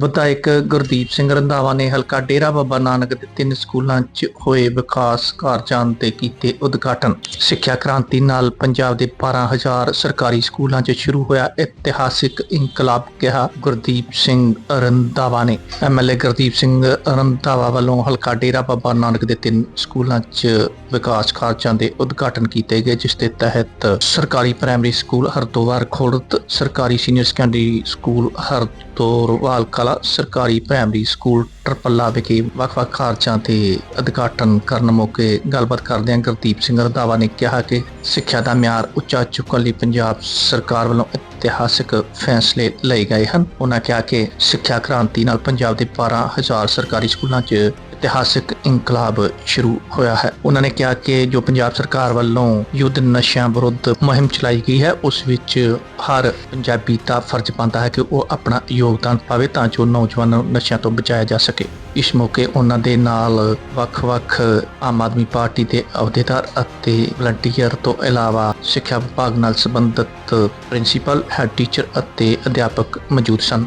ਵਿਧਾਇਕ ਗੁਰਦੀਪ ਸਿੰਘ ਰੰਧਾਵਾ ਨੇ ਹਲਕਾ ਡੇਰਾ ਬਾਬਾ ਨਾਨਕ ਦੇ ਤਿੰਨ ਸਕੂਲਾਂ 'ਚ ਹੋਏ ਵਿਕਾਸ ਕਾਰਜਾਂ ਦੇ ਕੀਤੇ ਉਦਘਾਟਨ। ਸਿੱਖਿਆ ਕ੍ਰਾਂਤੀ ਨਾਲ ਪੰਜਾਬ ਦੇ 12000 ਸਰਕਾਰੀ ਸਕੂਲਾਂ 'ਚ ਸ਼ੁਰੂ ਹੋਇਆ ਇਤਿਹਾਸਿਕ ਇਨਕਲਾਬ, ਕਿਹਾ ਗੁਰਦੀਪ ਸਿੰਘ ਰੰਧਾਵਾ ਨੇ। ਐਮਐਲਏ ਗੁਰਦੀਪ ਸਿੰਘ ਰੰਧਾਵਾ ਵੱਲੋਂ ਹਲਕਾ ਡੇਰਾ ਬਾਬਾ ਨਾਨਕ ਦੇ ਤਿੰਨ ਸਕੂਲਾਂ 'ਚ ਵਿਕਾਸ ਕਾਰਜਾਂ ਦੇ ਉਦਘਾਟਨ ਕੀਤੇ ਗਏ, ਜਿਸ ਦੇ ਤਹਿਤ ਸਰਕਾਰੀ ਪ੍ਰਾਇਮਰੀ ਸਕੂਲ ਹਰਦੋਵਾਰ ਖੁਰਦ, ਸਰਕਾਰੀ ਸੀਨੀਅਰ ਸੈਕੰਡਰੀ ਸਕੂਲ ਹਰ ਤੋਂ ਹਰਦੋਰਵਾਲ ਕਲਾ ਸਰਕਾਰੀ ਪ੍ਰਾਇਮਰੀ ਸਕੂਲ ਟਰਪੱਲਾ ਵਿਖੇ ਵੱਖ-ਵੱਖ ਕਾਰਜਾਂ 'ਤੇ ਉਦਘਾਟਨ ਕਰਨ ਮੌਕੇ ਗੱਲਬਾਤ ਕਰਦਿਆਂ ਗੁਰਦੀਪ ਸਿੰਘ ਰੰਧਾਵਾ ਨੇ ਕਿਹਾ ਕਿ ਸਿੱਖਿਆ ਦਾ ਮਿਆਰ ਉੱਚਾ ਚੁੱਕਣ ਲਈ ਪੰਜਾਬ ਸਰਕਾਰ ਵੱਲੋਂ ਇਤਿਹਾਸਿਕ ਫੈਸਲੇ ਲਏ ਗਏ ਹਨ। ਉਹਨਾਂ ਕਿਹਾ ਕਿ ਸਿੱਖਿਆ ਕ੍ਰਾਂਤੀ ਨਾਲ ਪੰਜਾਬ ਦੇ 12000 ਸਰਕਾਰੀ ਸਕੂਲਾਂ 'ਚ ਇਤਿਹਾਸਿਕ ਇਨਕਲਾਬ ਸ਼ੁਰੂ ਹੋਇਆ ਹੈ। ਉਹਨਾਂ ਨੇ ਕਿਹਾ ਕਿ ਜੋ ਪੰਜਾਬ ਸਰਕਾਰ ਵੱਲੋਂ ਯੁੱਧ ਨਸ਼ਿਆਂ ਵਿਰੁੱਧ ਮੁਹਿੰਮ ਚਲਾਈ ਗਈ ਹੈ, ਉਸ ਵਿੱਚ ਹਰ ਪੰਜਾਬੀ ਦਾ ਫਰਜ਼ ਬਣਦਾ ਹੈ ਕਿ ਉਹ ਆਪਣਾ ਯੋਗਦਾਨ ਪਾਵੇ ਤਾਂ ਜੋ ਨੌਜਵਾਨਾਂ ਨੂੰ ਨਸ਼ਿਆਂ ਤੋਂ ਬਚਾਇਆ ਜਾ ਸਕੇ। ਇਸ ਮੌਕੇ ਉਹਨਾਂ ਦੇ ਨਾਲ ਵੱਖ-ਵੱਖ ਆਮ ਆਦਮੀ ਪਾਰਟੀ ਦੇ ਅਹੁਦੇਦਾਰ ਅਤੇ ਵਲੰਟੀਅਰ ਤੋਂ ਇਲਾਵਾ ਸਿੱਖਿਆ ਵਿਭਾਗ ਨਾਲ ਸੰਬੰਧਿਤ ਪ੍ਰਿੰਸੀਪਲ ਹੈਡ ਟੀਚਰ ਅਤੇ ਅਧਿਆਪਕ ਮੌਜੂਦ ਸਨ।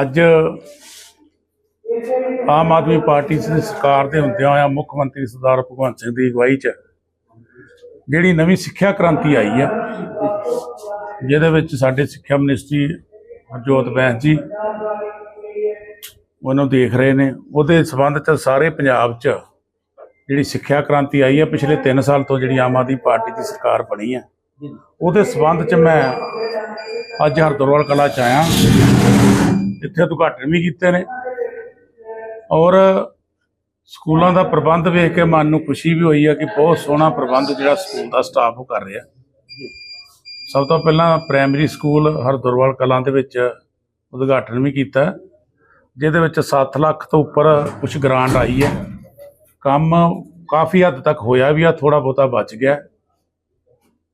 ਅੱਜ ਆਮ ਆਦਮੀ ਪਾਰਟੀ ਸਰਕਾਰ ਦੇ ਹੁੰਦਿਆਂ ਹੋਇਆ ਮੁੱਖ ਮੰਤਰੀ ਸਰਦਾਰ ਭਗਵੰਤ ਸਿੰਘ ਦੀ ਅਗਵਾਈ 'ਚ ਜਿਹੜੀ ਨਵੀਂ ਸਿੱਖਿਆ ਕ੍ਰਾਂਤੀ ਆਈ ਆ ਜਿਹਦੇ ਵਿੱਚ ਸਾਡੇ ਸਿੱਖਿਆ ਮਿਨਿਸਟਰੀ ਹਰਜੋਤ ਬੈਂਸ ਜੀ ਉਹਨੂੰ ਦੇਖ ਰਹੇ ਨੇ। ਉਹਦੇ ਸਬੰਧ 'ਚ ਸਾਰੇ ਪੰਜਾਬ 'ਚ ਜਿਹੜੀ ਸਿੱਖਿਆ ਕ੍ਰਾਂਤੀ ਆਈ ਹੈ ਪਿਛਲੇ 3 ਸਾਲ ਤੋਂ ਜਿਹੜੀ ਆਮ ਆਦਮੀ ਪਾਰਟੀ ਦੀ ਸਰਕਾਰ ਬਣੀ ਹੈ। ਉਹਦੇ ਸਬੰਧ 'ਚ ਮੈਂ ਅੱਜ ਹਰਦਰਵਾਲ ਕਲਾ 'ਚ ਆਇਆ। ਇੱਥੇ ਉਦਘਾਟਨ ਵੀ ਕੀਤੇ ਨੇ। ਔਰ ਸਕੂਲਾਂ ਦਾ ਪ੍ਰਬੰਧ ਵੇਖ ਕੇ ਮਨ ਨੂੰ ਖੁਸ਼ੀ ਵੀ ਹੋਈ ਹੈ ਕਿ ਬਹੁਤ ਸੋਹਣਾ ਪ੍ਰਬੰਧ ਜਿਹੜਾ ਸਕੂਲ ਦਾ ਸਟਾਫ ਉਹ ਕਰ ਰਿਹਾ। ਸਭ ਤੋਂ ਪਹਿਲਾਂ ਪ੍ਰਾਇਮਰੀ ਸਕੂਲ ਹਰਦੁਰਵਾਲ ਕਲਾਂ ਦੇ ਵਿੱਚ ਉਦਘਾਟਨ ਵੀ ਕੀਤਾ। ਜਿਹਦੇ ਵਿੱਚ 7 ਲੱਖ ਤੋਂ ਉੱਪਰ ਕੁਝ ਗ੍ਰਾਂਟ ਆਈ ਹੈ। ਕੰਮ ਕਾਫੀ ਹੱਦ ਤੱਕ ਹੋਇਆ ਵੀ ਆ ਥੋੜਾ ਬਹੁਤਾ ਬਚ ਗਿਆ।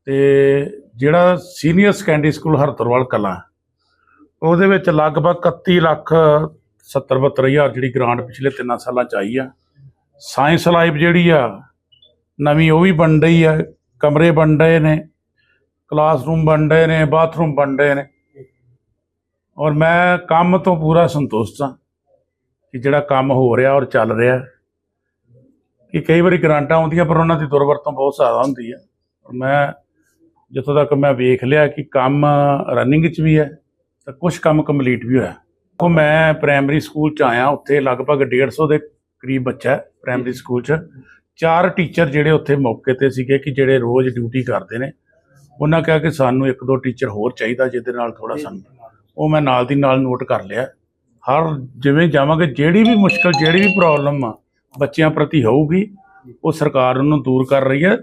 ਤੇ ਜਿਹੜਾ senior secondary school Hardurwal Kalan, ਉਹਦੇ ਵਿੱਚ ਲਗਭਗ 31 ਲੱਖ 70 72 ਹਜ਼ਾਰ ਜਿਹੜੀ ਗ੍ਰਾਂਟ ਪਿਛਲੇ 3 ਸਾਲਾਂ ਚ ਆਈ ਆ। ਸਾਇੰਸ ਲਾਈਬ ਜਿਹੜੀ ਆ, ਨਵੀਂ ਉਹ ਵੀ ਬਣ ਰਹੀ ਆ, ਕਮਰੇ ਬਣ ਰਹੇ ਨੇ ਕਲਾਸਰੂਮ ਬਣ ਰਹੇ ਨੇ ਬਾਥਰੂਮ ਬਣ ਰਹੇ ਨੇ। ਔਰ ਮੈਂ ਕੰਮ ਤੋਂ ਪੂਰਾ ਸੰਤੁਸ਼ਟ ਹਾਂ ਕਿ ਜਿਹੜਾ ਕੰਮ ਹੋ ਰਿਹਾ ਔਰ ਚੱਲ ਰਿਹਾ। ਕਿ ਕਈ ਵਾਰੀ ਗ੍ਰਾਂਟਾਂ ਆਉਂਦੀਆਂ ਪਰ ਉਹਨਾਂ ਦੀ ਦੁਰਵਰਤੋਂ ਬਹੁਤ ਜ਼ਿਆਦਾ ਹੁੰਦੀ ਹੈ। ਮੈਂ ਜਿੱਥੋਂ ਤੱਕ ਮੈਂ ਵੇਖ ਲਿਆ ਕਿ ਕੰਮ ਰਨਿੰਗ 'ਚ ਵੀ ਹੈ ਤਾਂ ਕੁਝ ਕੰਮ ਕੰਪਲੀਟ ਵੀ ਹੋਇਆ। ਉਹ ਮੈਂ ਪ੍ਰਾਇਮਰੀ ਸਕੂਲ ਚ ਆਇਆ ਉੱਥੇ ਲਗਭਗ 150 ਦੇ ਕਰੀਬ ਬੱਚਾ ਹੈ ਪ੍ਰਾਇਮਰੀ ਸਕੂਲ ਚ। ਚਾਰ ਟੀਚਰ ਜਿਹੜੇ ਉੱਥੇ ਮੌਕੇ ਤੇ ਸੀਗੇ ਕਿ ਜਿਹੜੇ ਰੋਜ਼ ਡਿਊਟੀ ਕਰਦੇ ਨੇ। ਉਹਨਾਂ ਕਿਹਾ ਕਿ ਸਾਨੂੰ ਇੱਕ ਦੋ ਟੀਚਰ ਹੋਰ ਚਾਹੀਦਾ ਜਿਹਦੇ ਨਾਲ ਥੋੜਾ ਸਾਨੂੰ ਉਹ ਮੈਂ ਨਾਲ ਦੀ ਨਾਲ ਨੋਟ ਕਰ ਲਿਆ। ਹਰ ਜਿਵੇਂ ਜਾਵਾਂਗੇ ਜਿਹੜੀ ਵੀ ਮੁਸ਼ਕਲ ਜਿਹੜੀ ਵੀ ਪ੍ਰੋਬਲਮ ਆ ਬੱਚਿਆਂ ਪ੍ਰਤੀ ਹੋਊਗੀ ਉਹ ਸਰਕਾਰ ਉਹਨੂੰ ਦੂਰ ਕਰ ਰਹੀ ਹੈ।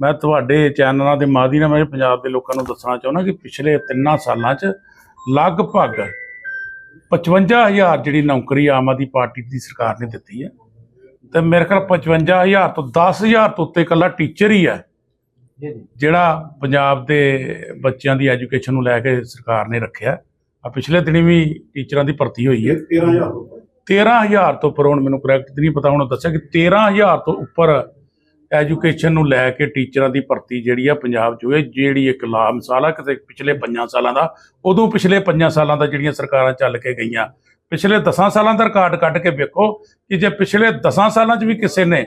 ਮੈਂ ਤੁਹਾਡੇ ਚੈਨਲਾਂ ਦੇ ਮਾਧਿਅਮ ਨਾਲ ਮੈਂ ਪੰਜਾਬ ਦੇ ਲੋਕਾਂ ਨੂੰ ਦੱਸਣਾ ਚਾਹੁੰਦਾ ਕਿ ਪਿਛਲੇ ਤਿੰਨਾਂ ਸਾਲਾਂ 'ਚ ਲਗਭਗ 55000 ਜਿਹੜੀ ਨੌਕਰੀ ਆਮ ਆਦਮੀ ਪਾਰਟੀ ਦੀ ਸਰਕਾਰ ਨੇ ਦਿੱਤੀ ਹੈ। ਤੇ ਮੇਰੇ ਖਿਆਲ 55000 ਤੋਂ 10000 ਤੋਂ ਉੱਤੇ ਇਕੱਲਾ ਟੀਚਰ ਹੀ ਹੈ ਜਿਹੜਾ ਪੰਜਾਬ ਦੇ ਬੱਚਿਆਂ ਦੀ ਐਜੂਕੇਸ਼ਨ ਨੂੰ ਲੈ ਕੇ ਸਰਕਾਰ ਨੇ ਰੱਖਿਆ। ਆ ਪਿਛਲੇ ਦਿਨੀ ਵੀ ਟੀਚਰਾਂ ਦੀ ਭਰਤੀ ਹੋਈ ਹੈ। 13000 13000 ਤੋਂ ਉੱਪਰ, ਹੁਣ ਮੈਨੂੰ ਕਰੈਕਟ ਨਹੀਂ ਪਤਾ, ਹੁਣ ਦੱਸਿਆ ਕਿ 13000 ਤੋਂ ਉੱਪਰ ਐਜੂਕੇਸ਼ਨ ਨੂੰ ਲੈ ਕੇ ਟੀਚਰਾਂ ਦੀ ਭਰਤੀ ਜਿਹੜੀ ਆ ਪੰਜਾਬ 'ਚ ਹੋਈ ਜਿਹੜੀ ਇੱਕ ਲਾ ਮਿਸਾਲ ਆ, ਕਿਸੇ ਪਿਛਲੇ 5 ਸਾਲਾਂ ਦਾ, ਉਦੋਂ ਪਿਛਲੇ 5 ਸਾਲਾਂ ਦਾ ਜਿਹੜੀਆਂ ਸਰਕਾਰਾਂ ਚੱਲ ਕੇ ਗਈਆਂ, ਪਿਛਲੇ 10 ਸਾਲਾਂ ਦਾ ਰਿਕਾਰਡ ਕੱਢ ਕੇ ਵੇਖੋ ਕਿ ਜੇ ਪਿਛਲੇ 10 ਸਾਲਾਂ 'ਚ ਵੀ ਕਿਸੇ ਨੇ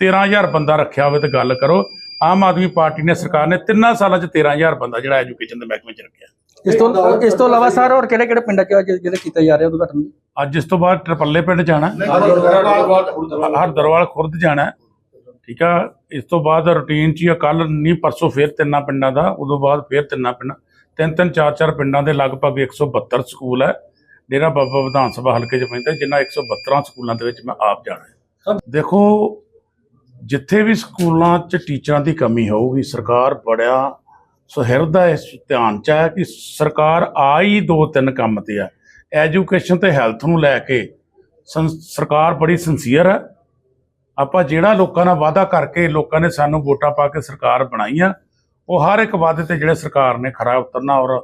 13000 ਬੰਦਾ ਰੱਖਿਆ ਹੋਵੇ ਤਾਂ ਗੱਲ ਕਰੋ ਆਮ ਆਦਮੀ ਪਾਰਟੀ ਨੇ ਸਰਕਾਰ ਨੇ ਤਿੰਨਾਂ ਸਾਲਾਂ 'ਚ 13000 ਬੰਦਾ ਜਿਹੜਾ ਐਜੂਕੇਸ਼ਨ ਦੇ ਮਹਿਕਮੇ 'ਚ ਰੱਖਿਆ। ਇਸ ਤੋਂ ਇਸ ਤੋਂ ਇਲਾਵਾ ਸਰ ਹੋਰ ਕਿਹੜੇ ਕਿਹੜੇ ਪਿੰਡਾਂ 'ਚ ਆ ਜਿਹਦੇ ਕੀਤੇ ਜਾ ਰਹੇ ਉਦਘਾਟਨ? ਅੱਜ ਇਸ ਤੋਂ ਬਾਅਦ ਟਰਪੱਲੇ ਪਿੰਡ ਜਾਣਾ ਹਰ ਦਰਵਾਲ ਖੁਰਦ ਜਾਣਾ। ਠੀਕ ਆ? ਇਸ ਤੋਂ ਬਾਅਦ ਰੂਟੀਨ ਚ ਹੀ ਕੱਲ ਨਹੀਂ ਪਰਸੋਂ ਫੇਰ ਤਿੰਨਾਂ ਪਿੰਡਾਂ ਦਾ ਉਦੋਂ ਬਾਅਦ ਫੇਰ ਤਿੰਨਾਂ ਪਿੰਡਾਂ। ਤਿੰਨ ਤਿੰਨ ਚਾਰ ਚਾਰ ਪਿੰਡਾਂ ਦੇ ਲਗਭਗ 172 ਸਕੂਲ ਹੈ। ਡੇਰਾ ਬਾਬਾ ਵਿਧਾਨ ਸਭਾ ਹਲਕੇ ਚ ਪੈਂਦਾ ਜਿਨ੍ਹਾਂ 172 ਸਕੂਲਾਂ ਦੇ ਵਿੱਚ ਮੈਂ ਆਪ ਜਾਣਾ ਦੇਖੋ ਜਿੱਥੇ ਵੀ ਸਕੂਲਾਂ 'ਚ ਟੀਚਰਾਂ ਦੀ ਕਮੀ ਹੋਊਗੀ, ਸਰਕਾਰ ਬੜਿਆ ਸੁਹਿਰਦਾ ਇਸ ਧਿਆਨ 'ਚ ਹੈ ਕਿ ਸਰਕਾਰ ਆ ਹੀ ਦੋ ਤਿੰਨ ਕੰਮ ਤੇ ਆ। ਐਜੂਕੇਸ਼ਨ ਤੇ ਹੈਲਥ ਨੂੰ ਲੈ ਕੇ ਸੰ- ਸਰਕਾਰ ਬੜੀ ਸਿੰਸੀਅਰ ਹੈ ਆਪਾਂ ਜਿਹੜਾ ਲੋਕਾਂ ਨਾਲ ਵਾਅਦਾ ਕਰਕੇ ਲੋਕਾਂ ਨੇ ਸਾਨੂੰ ਵੋਟਾਂ ਪਾ ਕੇ ਸਰਕਾਰ ਬਣਾਈ ਆ, ਉਹ ਹਰ ਇੱਕ ਵਾਅਦੇ ਤੇ ਜਿਹੜੇ ਸਰਕਾਰ ਨੇ ਖਰਾ ਉਤਰਨਾ ਔਰ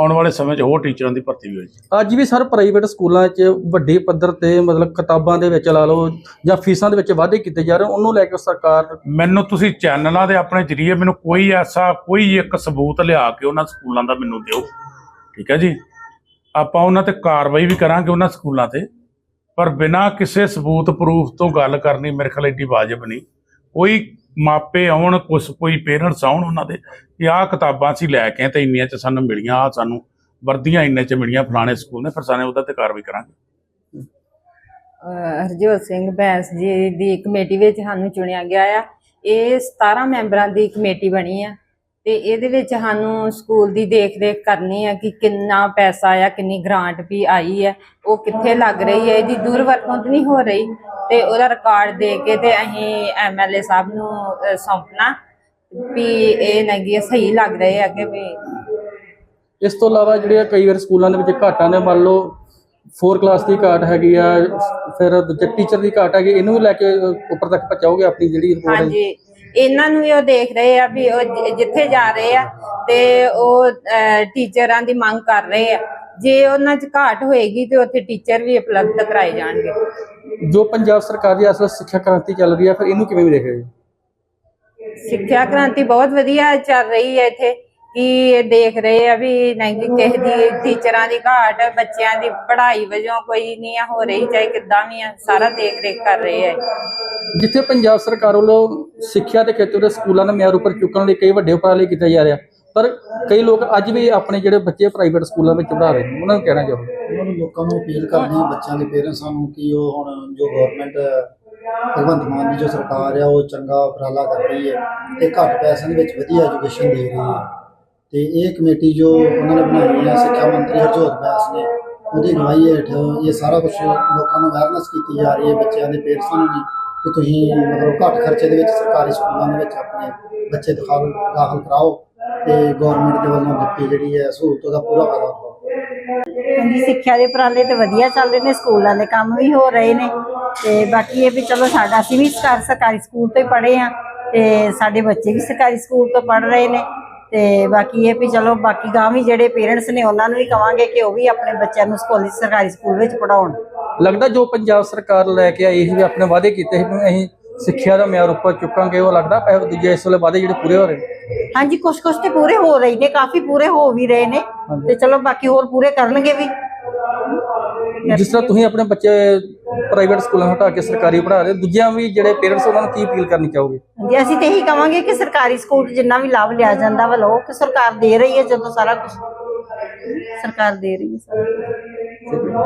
ਆਉਣ ਵਾਲੇ ਸਮੇਂ 'ਚ ਹੋਰ ਟੀਚਰਾਂ ਦੀ ਭਰਤੀ ਵੀ ਹੋਈ ਅੱਜ ਵੀ ਸਰ ਪ੍ਰਾਈਵੇਟ ਸਕੂਲਾਂ 'ਚ ਵੱਡੇ ਪੱਧਰ ਤੇ ਮਤਲਬ ਕਿਤਾਬਾਂ ਦੇ ਵਿੱਚ ਲਾ ਲਓ ਜਾਂ ਫੀਸਾਂ ਦੇ ਵਿੱਚ ਵਾਧੇ ਕੀਤੇ ਜਾ ਰਹੇ ਉਹਨੂੰ ਲੈ ਕੇ ਸਰਕਾਰ ਮੈਨੂੰ ਤੁਸੀਂ ਚੈਨਲਾਂ ਦੇ ਆਪਣੇ ਜਰੀਏ ਮੈਨੂੰ ਕੋਈ ਐਸਾ ਕੋਈ ਇੱਕ ਸਬੂਤ ਲਿਆ ਕੇ ਉਹਨਾਂ ਸਕੂਲਾਂ ਦਾ ਮੈਨੂੰ ਦਿਓ। ਠੀਕ ਹੈ ਜੀ? ਆਪਾਂ ਉਹਨਾਂ ਤੇ ਕਾਰਵਾਈ ਵੀ ਕਰਾਂਗੇ ਉਹਨਾਂ ਸਕੂਲਾਂ ਤੇ ਪਰ ਬਿਨਾਂ ਕਿਸੇ ਸਬੂਤ ਪ੍ਰੂਫ ਤੋਂ ਗੱਲ ਕਰਨੀ ਮੇਰੇ ਖਿਆਲ ਏਡੀ ਵਾਜਬ ਨਹੀਂ। ਕੋਈ ਮਾਪੇ ਆਉਣ, ਕੁਛ ਕੋਈ ਪੇਰੈਂਟਸ ਆਉਣ ਉਹਨਾਂ ਦੇ, ਕਿ ਆਹ ਕਿਤਾਬਾਂ ਅਸੀਂ ਲੈ ਕੇ ਤੇ ਇੰਨੀਆਂ ਚ ਸਾਨੂੰ ਮਿਲੀਆਂ ਆ ਸਾਨੂੰ ਵਰਦੀਆਂ ਇੰਨੇ ਚ ਮਿਲੀਆਂ ਫਲਾਣੇ ਸਕੂਲ ਨੇ, ਫਿਰ ਸਾਨੂੰ ਉਹਦਾ ਤੇ ਕਾਰਵਾਈ ਕਰਾਂਗੇ। ਹਰਜੋਤ ਸਿੰਘ ਬੈਂਸ ਜੀ ਦੀ ਕਮੇਟੀ ਵਿੱਚ ਸਾਨੂੰ ਚੁਣਿਆ ਗਿਆ ਆ। ਇਹ 17 ਮੈਂਬਰਾਂ ਦੀ ਕਮੇਟੀ ਬਣੀ ਆ ਤੇ ਇਹਦੇ ਵਿੱਚ ਸਾਨੂੰ ਸਕੂਲ ਦੀ ਦੇਖ-ਰੇਖ ਕਰਨੀ ਆ ਕਿ ਕਿੰਨਾ ਪੈਸਾ ਆ, ਕਿੰਨੀ ਗ੍ਰਾਂਟ ਵੀ ਆਈ ਹੈ ਉਹ ਕਿੱਥੇ ਲੱਗ ਰਹੀ ਹੈ ਇਹਦੀ ਦੁਰਵਰਤੋਂ ਤਾਂ ਨਹੀਂ ਹੋ ਰਹੀ। ਤੇ ਉਹਦਾ ਰਿਕਾਰਡ ਦੇ ਕੇ ਤੇ ਅਸੀਂ ਐਮਐਲਏ ਸਾਹਿਬ ਨੂੰ ਸੌਂਪਣਾ ਵੀ ਇਹ ਨਗੀ ਸਹੀ ਲੱਗ ਰਹੇ ਆ ਕਿ ਵੀ। ਇਸ ਤੋਂ ਇਲਾਵਾ ਜਿਹੜੇ ਕਈ ਵਾਰ ਸਕੂਲਾਂ ਦੇ ਵਿੱਚ ਘਾਟਾਂ ਨੇ ਮੰਨ ਲਓ 4 ਕਲਾਸ ਦੀ ਘਾਟ ਹੈਗੀ ਆ ਫਿਰ ਦੂਜੇ ਟੀਚਰ ਦੀ ਘਾਟ ਹੈਗੀ ਇਹਨੂੰ ਵੀ ਲੈ ਕੇ ਉੱਪਰ ਤੱਕ ਪਹੁੰਚਾਓਗੇ ਆਪਣੀ ਜਿਹੜੀ ਰਿਪੋਰਟ ਹੈ? ਹਾਂਜੀ। ਇਹਨਾਂ ਨੂੰ ਵੀ ਉਹ ਦੇਖ ਰਹੇ ਆ ਵੀ ਉਹ ਜਿੱਥੇ ਜਾ ਰਹੇ ਆ ਤੇ ਉਹ ਟੀਚਰਾਂ ਦੀ ਮੰਗ ਕਰ ਰਹੇ ਆ। ਜੇ ਉਹਨਾਂ 'ਚ ਘਾਟ ਹੋਏਗੀ ਤੇ ਉੱਥੇ ਟੀਚਰ ਵੀ ਉਪਲਬਧ ਕਰਾਏ ਜਾਣਗੇ। ਜੋ ਪੰਜਾਬ ਸਰਕਾਰ ਦੀ ਅਸਲ ਸਿੱਖਿਆ ਕ੍ਰਾਂਤੀ ਚੱਲ ਰਹੀ ਹੈ ਫਿਰ ਇਹਨੂੰ ਕਿਵੇਂ ਦੇਖ ਰਹੇ ਹੋ? ਸਿੱਖਿਆ ਕ੍ਰਾਂਤੀ ਬਹੁਤ ਵਧੀਆ ਚੱਲ ਰਹੀ ਹੈ ਇੱਥੇ ਕਿ ਇਹ ਦੇਖ ਰਹੇ ਆ ਵੀ ਨਹੀਂ ਕਿਸੇ ਦੀ ਟੀਚਰਾਂ ਦੀ ਘਾਟ ਬੱਚਿਆਂ ਦੀ ਪੜ੍ਹਾਈ ਵਜੋਂ ਕੋਈ ਨਹੀਂ ਆ ਹੋ ਰਹੀ ਚਾਹੇ ਕਿੱਦਾਂ ਵੀ ਆ ਸਾਰਾ ਦੇਖ ਰੇਖ ਕਰ ਰਹੇ ਆ ਜਿੱਥੇ ਪੰਜਾਬ ਸਰਕਾਰ ਵੱਲੋਂ ਸਿੱਖਿਆ ਦੇ ਖੇਤਰ ਦੇ ਸਕੂਲਾਂ ਦਾ ਮਿਆਰ ਉੱਪਰ ਚੁੱਕਣ ਲਈ ਕਈ ਵੱਡੇ ਉਪਰਾਲੇ ਕੀਤੇ ਜਾ ਰਿਹਾ ਪਰ ਕਈ ਲੋਕ ਅੱਜ ਵੀ ਆਪਣੇ ਜਿਹੜੇ ਬੱਚੇ ਪ੍ਰਾਈਵੇਟ ਸਕੂਲਾਂ ਵਿੱਚ ਪੜ੍ਹਾ ਰਹੇ ਨੇ, ਉਹਨਾਂ ਨੂੰ ਕਹਿਣਾ ਚਾਹੋ। ਉਹਨਾਂ ਨੂੰ ਲੋਕਾਂ ਨੂੰ ਅਪੀਲ ਕਰਨੀ ਹਾਂ ਬੱਚਿਆਂ ਦੇ ਪੇਰੈਂਟਸਾਂ ਨੂੰ ਕਿ ਉਹ ਹੁਣ ਜੋ ਗਵਰਨਮੈਂਟ ਭਗਵੰਤ ਮਾਨ ਦੀ ਜੋ ਸਰਕਾਰ ਆ, ਉਹ ਚੰਗਾ ਉਪਰਾਲਾ ਕਰ ਰਹੀ ਹੈ ਤੇ ਘੱਟ ਪੈਸਿਆਂ ਦੇ ਵਿੱਚ ਵਧੀਆ ਐਜੂਕੇਸ਼ਨ ਦੇ ਰਹੀ ਹੈ। ਤੇ ਇਹ ਕਮੇਟੀ ਜੋ ਉਹਨਾਂ ਨੇ ਬਣਾਈ ਹੈ ਸਿੱਖਿਆ ਮੰਤਰੀ ਹਰਜੋਤ ਬੈਂਸ ਨੇ, ਉਹਦੀ ਅਗਵਾਈ ਹੇਠ ਇਹ ਸਾਰਾ ਕੁਝ ਲੋਕਾਂ ਨੂੰ ਅਵੇਅਰਨੈਸ ਕੀਤੀ ਜਾ ਰਹੀ ਹੈ, ਬੱਚਿਆਂ ਦੇ ਪੇਰੈਂਟਸਾਂ ਨੂੰ ਵੀ। ਕਿ ਤੁਸੀਂ ਮਤਲਬ ਘੱਟ ਖਰਚੇ ਦੇ ਵਿੱਚ ਸਰਕਾਰੀ ਸਕੂਲਾਂ ਦੇ ਵਿੱਚ ਆਪਣੇ ਬੱਚੇ ਦਾਖਲ ਦਾਖਲ ਕਰਾਓ ਤੇ ਗਵਰਨਮੈਂਟ ਦੇ ਵੱਲੋਂ ਦਿੱਤੀ ਜਿਹੜੀ ਹੈ ਸਹੂਲਤ ਦਾ ਪੂਰਾ ਫਾਇਦਾ ਉਠਾਓ। ਹਾਂਜੀ, ਸਿੱਖਿਆ ਦੇ ਉਪਰਾਲੇ ਤੇ ਵਧੀਆ ਚੱਲ ਰਹੇ ਨੇ, ਸਕੂਲਾਂ ਦੇ ਕੰਮ ਵੀ ਹੋ ਰਹੇ ਨੇ ਤੇ ਬਾਕੀ ਇਹ ਵੀ ਚਲੋ ਸਾਡਾ ਅਸੀਂ ਵੀ ਸਰਕਾਰ ਸਰਕਾਰੀ ਸਕੂਲ ਤੋਂ ਹੀ ਪੜ੍ਹੇ ਆ ਤੇ ਸਾਡੇ ਬੱਚੇ ਵੀ ਸਰਕਾਰੀ ਸਕੂਲ ਤੋਂ ਪੜ੍ਹ ਰਹੇ ਨੇ ਤੇ ਬਾਕੀ ਇਹ ਵੀ ਚਲੋ ਬਾਕੀ ਗਾਂ ਵੀ ਜਿਹੜੇ ਪੇਰੈਂਟਸ ਨੇ ਉਹਨਾਂ ਨੂੰ ਵੀ ਕਵਾਂਗੇ ਕਿ ਉਹ ਵੀ ਆਪਣੇ ਬੱਚਿਆਂ ਨੂੰ ਸਕੂਲ, ਸਰਕਾਰੀ ਸਕੂਲ ਵਿੱਚ ਪੜਾਉਣ ਲੱਗਦਾ ਜੋ ਪੰਜਾਬ ਸਰਕਾਰ ਲੈ ਕੇ ਆਈ ਸੀ ਵੀ ਆਪਣੇ ਵਾਅਦੇ ਕੀਤੇ ਸੀ ਵੀ ਅਸੀਂ ਸਿੱਖਿਆ ਦਾ ਮਿਆਰ ਉੱਪਰ ਚੁੱਕਾਂਗੇ ਉਹ ਲੱਗਦਾ ਪੈ ਦੂਜੇ ਇਸ ਵੇਲੇ ਵਾਅਦੇ ਜਿਹੜੇ ਪੂਰੇ ਹੋ ਰਹੇ ਨੇ। ਹਾਂਜੀ ਕੁਝ ਕੁਝ ਤੇ ਪੂਰੇ ਹੋ ਰਹੇ ਨੇ ਕਾਫੀ ਪੂਰੇ ਹੋ ਵੀ ਰਹੇ ਨੇ ਤੇ ਚਲੋ ਬਾਕੀ ਹੋਰ ਪੂਰੇ ਕਰਨਗੇ ਵੀ। ਜਿਸ ਤਰ੍ਹਾਂ ਤੁਸੀਂ ਆਪਣੇ ਬੱਚੇ ਪ੍ਰਾਈਵੇਟ ਸਕੂਲਾਂ ਹਟਾ ਕੇ ਸਰਕਾਰੀ ਪੜ੍ਹਾ ਰਹੇ ਹੋ, ਦੂਜਿਆਂ ਵੀ ਜਿਹੜੇ ਪੇਰੈਂਟਸ ਉਹਨਾਂ ਨੂੰ ਕੀ ਅਪੀਲ ਕਰਨੀ ਚਾਹੋਗੇ? ਹਾਂਜੀ ਅਸੀਂ ਤੇ ਇਹੀ ਕਵਾਂਗੇ ਕਿ ਸਰਕਾਰੀ ਸਕੂਲ 'ਚ ਜਿੰਨਾ ਵੀ ਲਾਭ ਲਿਆ ਜਾਂਦਾ ਵਾ ਲਓ ਕਿ ਸਰਕਾਰ ਦੇ ਰਹੀ ਹੈ ਜਦੋਂ ਸਾਰਾ ਕੁਝ ਸਰਕਾਰ ਦੇ ਰਹੀ ਹੈ ਸਾਰਾ ਕੁਛ।